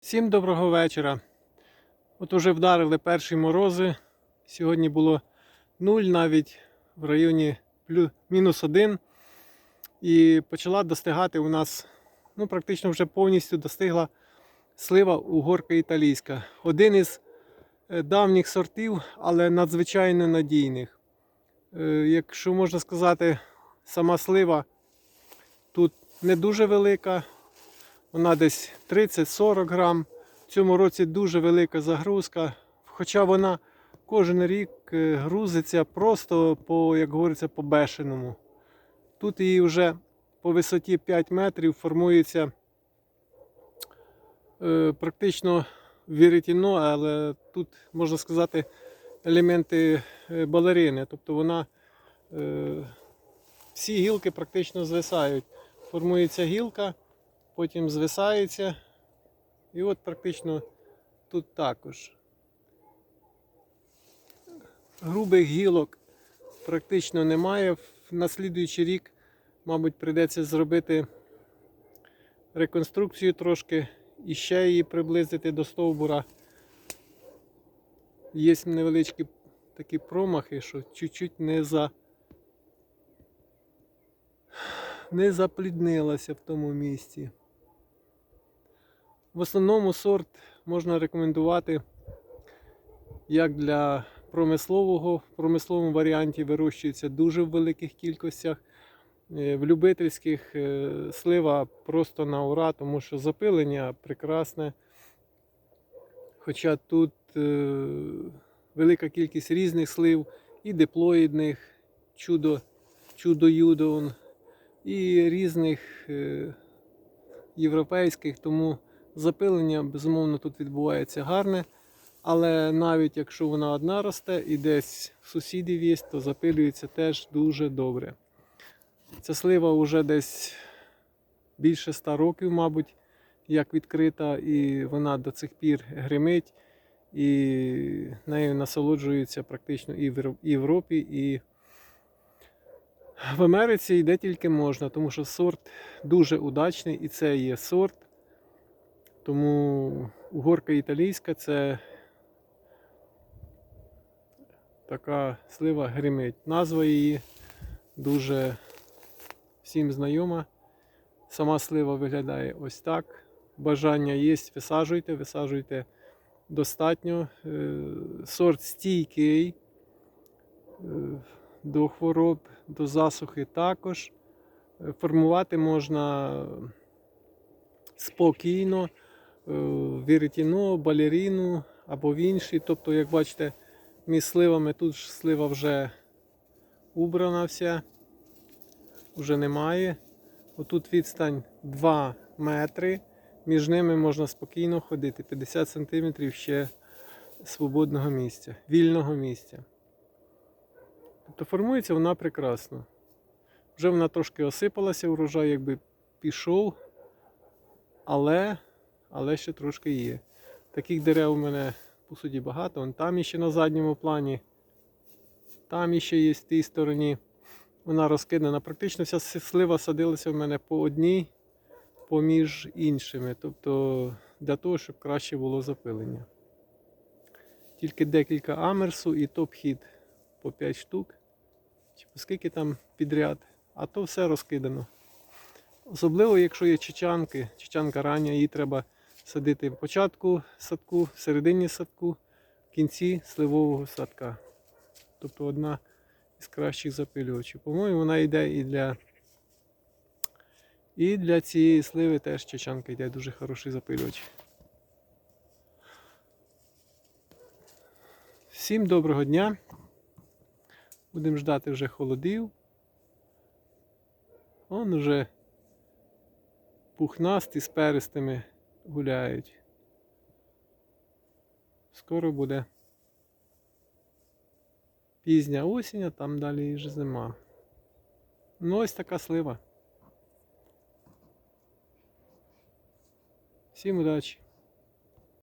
Всім доброго вечора. От уже вдарили перші морози. Сьогодні було 0, навіть в районі мінус 1. І почала достигати у нас, ну, практично вже повністю достигла слива угорка італійська. Один із е, давніх сортів, але надзвичайно надійних. Е, Якщо можна сказати, сама слива тут не дуже велика, вона десь 30-40 грам. В цьому році дуже велика загрузка. Хоча вона кожен рік е, грузиться просто по, як говориться, по бешеному. Тут її вже по висоті 5 метрів формується е, практично вірітіно, але тут можна сказати елементи е, балерини. Тобто вона е, всі гілки практично звисають. Формується гілка, потім звисається. І от практично тут також. Грубих гілок практично немає. На слідуючий рік, мабуть, прийдеться зробити реконструкцію трошки і ще її приблизити до стовбура. Є невеличкі такі промахи, що чуть-чуть не за не запліднилася в тому місці. В основному сорт можна рекомендувати як для промислового. В промисловому варіанті вирощується дуже в великих кількостях. Е, В любительських е, слива просто на ура, тому що запилення прекрасне. Хоча тут е, велика кількість різних слив, і диплоїдних, чудо, чудо юдо, і різних європейських, тому запилення, безумовно, тут відбувається гарне. Але навіть якщо вона одна росте і десь сусідів є, то запилюється теж дуже добре. Ця слива вже десь більше 100 років, мабуть, як відкрита, і вона до цих пір гримить, і нею насолоджуються практично і в Європі, і в Америці, і де тільки можна, тому що сорт дуже удачний, і це є сорт. Тому угорка італійська це така слива гримить. Назва її дуже всім знайома. Сама слива виглядає ось так. Бажання є, висаджуйте, висаджуйте достатньо. Е, Сорт стійкий е, до хвороб, до засухи також. Е, Формувати можна спокійно, е, вірітіно, балеріну або в іншій. Тобто, як бачите, між сливами тут ж слива вже убрана вся, вже немає. Отут відстань 2 метри. Між ними можна спокійно ходити. 50 см ще свободного місця, вільного місця. Тобто формується вона прекрасно. Вже вона трошки осипалася, урожай якби пішов, але, але ще трошки є. Таких дерев у мене по суті багато. Вон там іще на задньому плані. Там іще є в тій стороні. Вона розкидана. Практично вся слива садилася в мене по одній, поміж іншими. Тобто для того, щоб краще було запилення. Тільки декілька амерсу і топ-хід по 5 штук. Чи скільки там підряд, а то все розкидано. Особливо, якщо є чечанки, чечанка рання, її треба садити в початку садку, в середині садку, в кінці сливового садка. Тобто одна із кращих запилювачів. По-моєму, вона йде і для, і для цієї сливи теж чечанка йде дуже хороший запилювач. Всім доброго дня. Будемо ждати вже холодів. Он уже пухнасті з перистими гуляють. Скоро буде пізня осінь, а там далі вже зима. Ну ось така слива. Всім удачі!